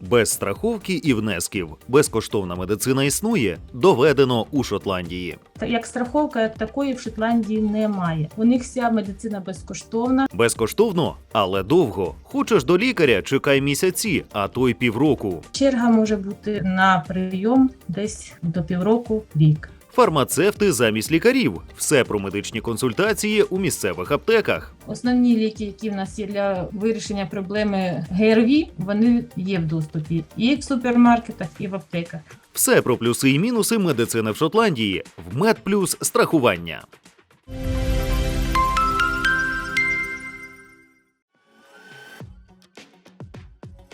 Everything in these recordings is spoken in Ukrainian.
Без страховки і внесків безкоштовна медицина існує, доведено у Шотландії. Як страховка, як такої в Шотландії немає. У них вся медицина безкоштовна. Безкоштовно, але довго. Хочеш до лікаря, чекай місяці, а то й півроку. Черга може бути на прийом десь до півроку рік. Фармацевти замість лікарів. Все про медичні консультації у місцевих аптеках. Основні ліки, які в нас є для вирішення проблеми ГРВІ, вони є в доступі і в супермаркетах, і в аптеках. Все про плюси і мінуси медицини в Шотландії. В Медплюс страхування.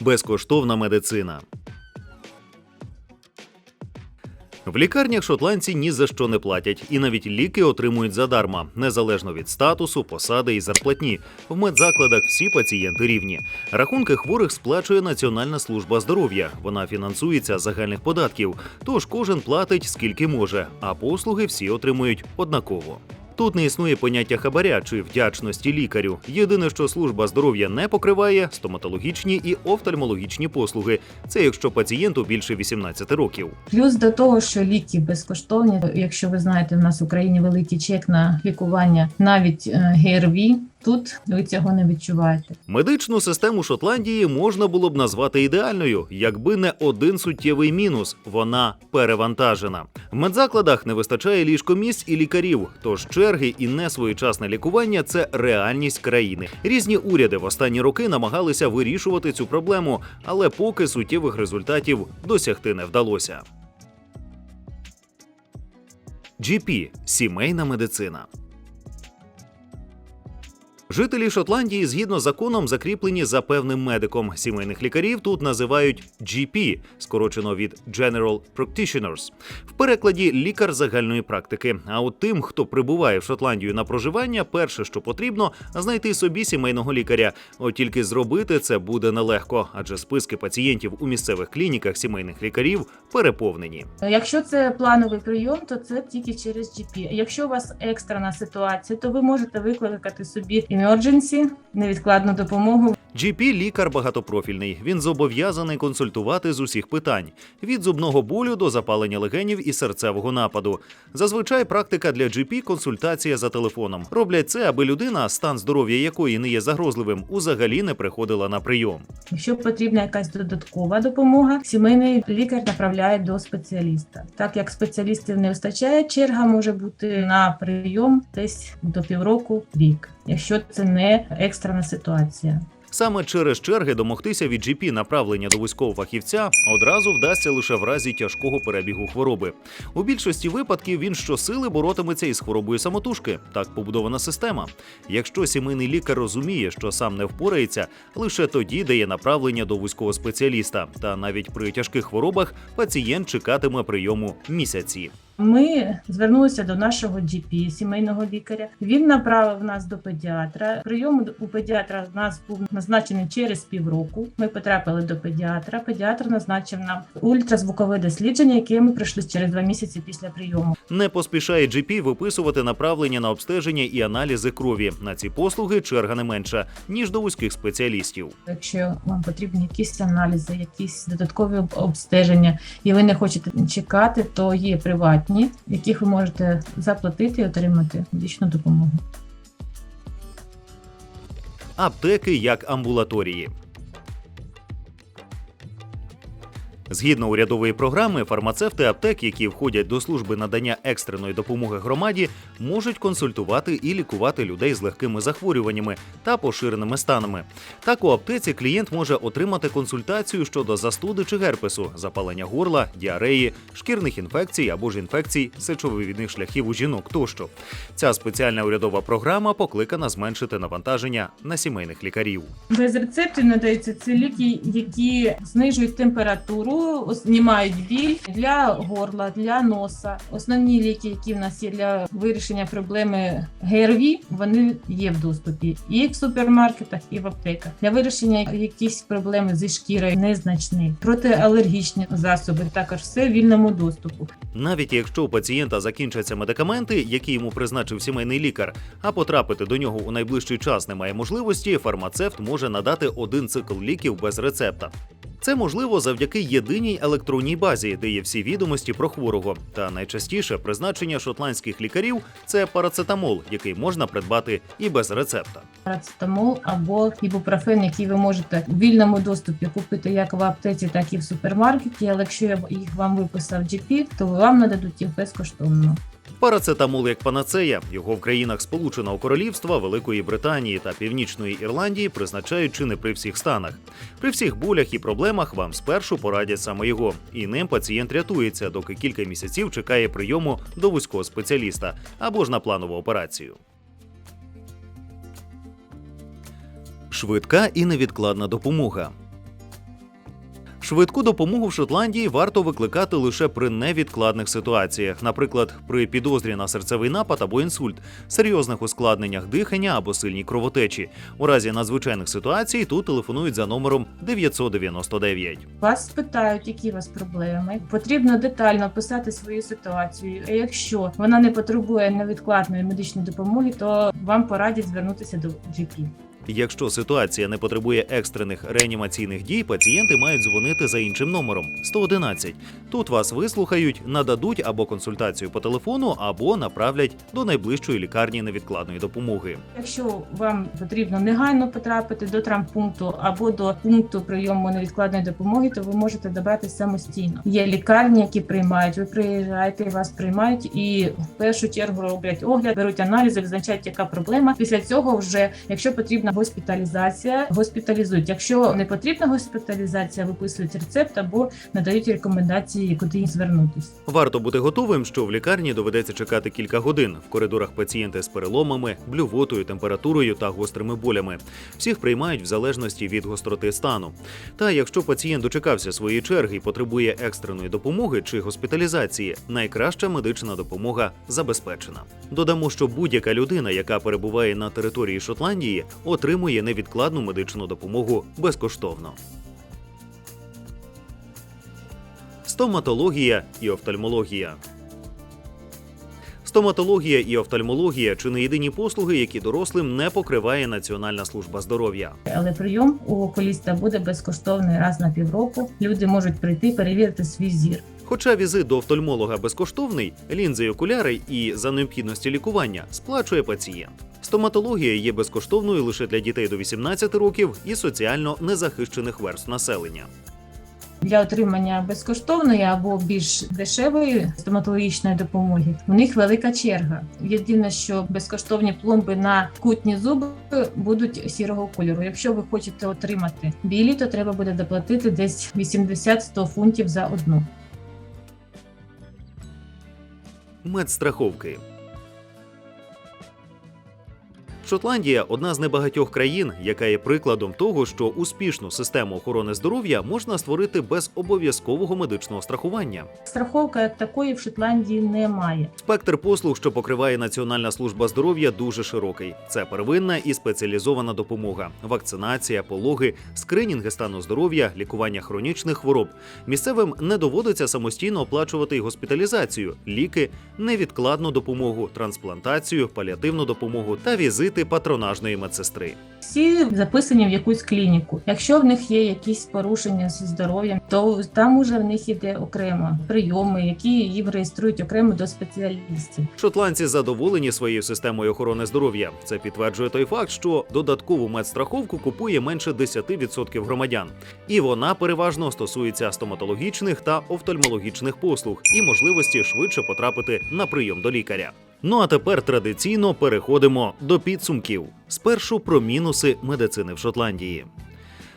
Безкоштовна медицина. В лікарнях шотландці ні за що не платять, і навіть ліки отримують задарма, незалежно від статусу, посади і зарплатні. В медзакладах всі пацієнти рівні. Рахунки хворих сплачує Національна служба здоров'я. Вона фінансується загальних податків, тож кожен платить скільки може, а послуги всі отримують однаково. Тут не існує поняття хабаря чи вдячності лікарю. Єдине, що служба здоров'я не покриває стоматологічні і офтальмологічні послуги. Це якщо пацієнту більше 18 років. Плюс до того, що ліки безкоштовні. Якщо ви знаєте, в нас в Україні великий чек на лікування навіть е, ГРВІ. Тут ви цього не відчуваєте. Медичну систему Шотландії можна було б назвати ідеальною, якби не один суттєвий мінус вона перевантажена. В медзакладах не вистачає ліжкомісць і лікарів, тож черги і несвоєчасне лікування це реальність країни. Різні уряди в останні роки намагалися вирішувати цю проблему, але поки суттєвих результатів досягти не вдалося. GP – сімейна медицина. Жителі Шотландії згідно законом закріплені за певним медиком. Сімейних лікарів тут називають GP, скорочено від General Practitioners. В перекладі лікар загальної практики. А от тим, хто прибуває в Шотландію на проживання, перше, що потрібно, знайти собі сімейного лікаря. От тільки зробити це буде нелегко, адже списки пацієнтів у місцевих клініках сімейних лікарів переповнені. Якщо це плановий прийом, то це тільки через GP. Якщо у вас екстрена ситуація, то ви можете викликати собі emergency, невідкладну допомогу. GP – лікар багатопрофільний. Він зобов'язаний консультувати з усіх питань від зубного болю до запалення легенів і серцевого нападу. Зазвичай практика для GP – консультація за телефоном. Роблять це, аби людина, стан здоров'я якої не є загрозливим, узагалі не приходила на прийом. Якщо потрібна якась додаткова допомога, сімейний лікар направляє до спеціаліста. Так як спеціалістів не вистачає, черга може бути на прийом десь до півроку рік, якщо це не екстрена ситуація. Саме через черги домогтися від GP направлення до військового фахівця одразу вдасться лише в разі тяжкого перебігу хвороби. У більшості випадків він щосили боротиметься із хворобою самотужки. Так побудована система. Якщо сімейний лікар розуміє, що сам не впорається, лише тоді дає направлення до вузького спеціаліста. Та навіть при тяжких хворобах пацієнт чекатиме прийому місяці. Ми звернулися до нашого GP, сімейного лікаря. Він направив нас до педіатра. Прийом у педіатра в нас був назначений через півроку. Ми потрапили до педіатра. Педіатр назначив нам ультразвукове дослідження, яке ми пройшли через два місяці після прийому. Не поспішає GP виписувати направлення на обстеження і аналізи крові. На ці послуги черга не менша ніж до вузьких спеціалістів. Якщо вам потрібні якісь аналізи, якісь додаткові обстеження, і ви не хочете чекати, то є приватні, в яких ви можете заплатити і отримати медичну допомогу. аптеки як амбулаторії. Згідно урядової програми, фармацевти аптек, які входять до служби надання екстреної допомоги громаді, можуть консультувати і лікувати людей з легкими захворюваннями та поширеними станами. Так у аптеці клієнт може отримати консультацію щодо застуди чи герпесу, запалення горла, діареї, шкірних інфекцій або ж інфекцій сечовивідних шляхів у жінок тощо. Ця спеціальна урядова програма покликана зменшити навантаження на сімейних лікарів. Без рецептів надаються ці ліки, які знижують температуру, знімають біль для горла, для носа. Основні ліки, які в нас є для вирішення проблеми ГРВІ, вони є в доступі і в супермаркетах, і в аптеках. Для вирішення якихось проблем зі шкірою незначні. Протиалергічні засоби також все в вільному доступу. Навіть якщо у пацієнта закінчаться медикаменти, які йому призначив сімейний лікар, а потрапити до нього у найближчий час немає можливості, фармацевт може надати один цикл ліків без рецепта. Це можливо завдяки єдиній електронній базі, де є всі відомості про хворого. Та найчастіше призначення шотландських лікарів це парацетамол, який можна придбати і без рецепта. Парацетамол або ібупрофен, який ви можете в вільному доступі купити як в аптеці, так і в супермаркеті. Але якщо їх вам виписав GP, то вам нададуть їх безкоштовно. Парацетамол як панацея. Його в країнах Сполученого Королівства, Великої Британії та Північної Ірландії призначають чи не при всіх станах. При всіх болях і проблемах вам спершу порадять саме його, і ним пацієнт рятується, доки кілька місяців чекає прийому до вузького спеціаліста або ж на планову операцію. Швидка і невідкладна допомога. Швидку допомогу в Шотландії варто викликати лише при невідкладних ситуаціях, наприклад, при підозрі на серцевий напад або інсульт, серйозних ускладненнях дихання або сильній кровотечі. У разі надзвичайних ситуацій тут телефонують за номером 999. Вас спитають, які у вас проблеми. Потрібно детально описати свою ситуацію. А якщо вона не потребує невідкладної медичної допомоги, то вам порадять звернутися до GP. Якщо ситуація не потребує екстрених реанімаційних дій, пацієнти мають дзвонити за іншим номером 111. Тут вас вислухають, нададуть або консультацію по телефону, або направлять до найближчої лікарні невідкладної допомоги. Якщо вам потрібно негайно потрапити до травмпункту або до пункту прийому невідкладної допомоги, то ви можете добратися самостійно. Є лікарні, які приймають. Ви приїжджаєте, вас приймають і в першу чергу роблять огляд, беруть аналізи, визначають, яка проблема. Після цього, вже якщо госпіталізація, госпіталізують. Якщо не потрібна госпіталізація, виписують рецепт або надають рекомендації, куди звернутися. Варто бути готовим, що в лікарні доведеться чекати кілька годин. В коридорах пацієнти з переломами, блювотою, температурою та гострими болями. Всіх приймають в залежності від гостроти стану. Та якщо пацієнт дочекався своєї черги і потребує екстреної допомоги чи госпіталізації, найкраща медична допомога забезпечена. Додамо, що будь-яка людина, яка перебуває на території Шотландії, отримує невідкладну медичну допомогу безкоштовно. Стоматологія і офтальмологія. Стоматологія і офтальмологія чи не єдині послуги, які дорослим не покриває Національна служба здоров'я. Але прийом у окуліста буде безкоштовний раз на півроку. Люди можуть прийти перевірити свій зір. Хоча візит до офтальмолога безкоштовний, лінзи й окуляри і за необхідності лікування сплачує пацієнт. Стоматологія є безкоштовною лише для дітей до 18 років і соціально незахищених верств населення. Для отримання безкоштовної або більш дешевої стоматологічної допомоги у них велика черга. Єдине, що безкоштовні пломби на кутні зуби будуть сірого кольору. Якщо ви хочете отримати білі, то треба буде доплатити десь 80-100 фунтів за одну. Медстраховки. Шотландія одна з небагатьох країн, яка є прикладом того, що успішну систему охорони здоров'я можна створити без обов'язкового медичного страхування. Страховка як такої в Шотландії немає. Спектр послуг, що покриває Національна служба здоров'я, дуже широкий. Це первинна і спеціалізована допомога, вакцинація, пологи, скринінги стану здоров'я, лікування хронічних хвороб. Місцевим не доводиться самостійно оплачувати й госпіталізацію, ліки, невідкладну допомогу, трансплантацію, паліативну допомогу та візити патронажної медсестри. Всі записані в якусь клініку. Якщо в них є якісь порушення зі здоров'ям, то там уже в них іде окремо прийоми, які їм реєструють окремо до спеціалістів. Шотландці задоволені своєю системою охорони здоров'я. Це підтверджує той факт, що додаткову медстраховку купує менше 10% громадян, і вона переважно стосується стоматологічних та офтальмологічних послуг і можливості швидше потрапити на прийом до лікаря. Ну а тепер традиційно переходимо до підсумків. Спершу про мінуси медицини в Шотландії.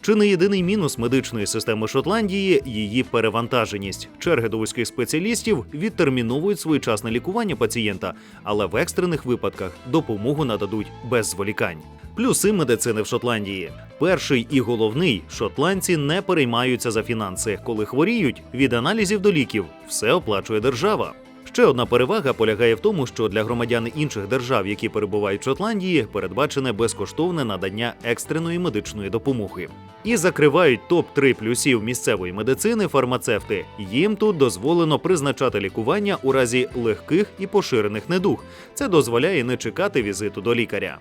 Чи не єдиний мінус медичної системи Шотландії її перевантаженість? Черги до вузьких спеціалістів відтерміновують своєчасне лікування пацієнта, але в екстрених випадках допомогу нададуть без зволікань. Плюси медицини в Шотландії. Перший і головний шотландці не переймаються за фінанси. Коли хворіють від аналізів до ліків, все оплачує держава. Ще одна перевага полягає в тому, що для громадян інших держав, які перебувають в Шотландії, передбачене безкоштовне надання екстреної медичної допомоги. І закривають топ 3 плюсів місцевої медицини фармацевти. Їм тут дозволено призначати лікування у разі легких і поширених недуг. Це дозволяє не чекати візиту до лікаря.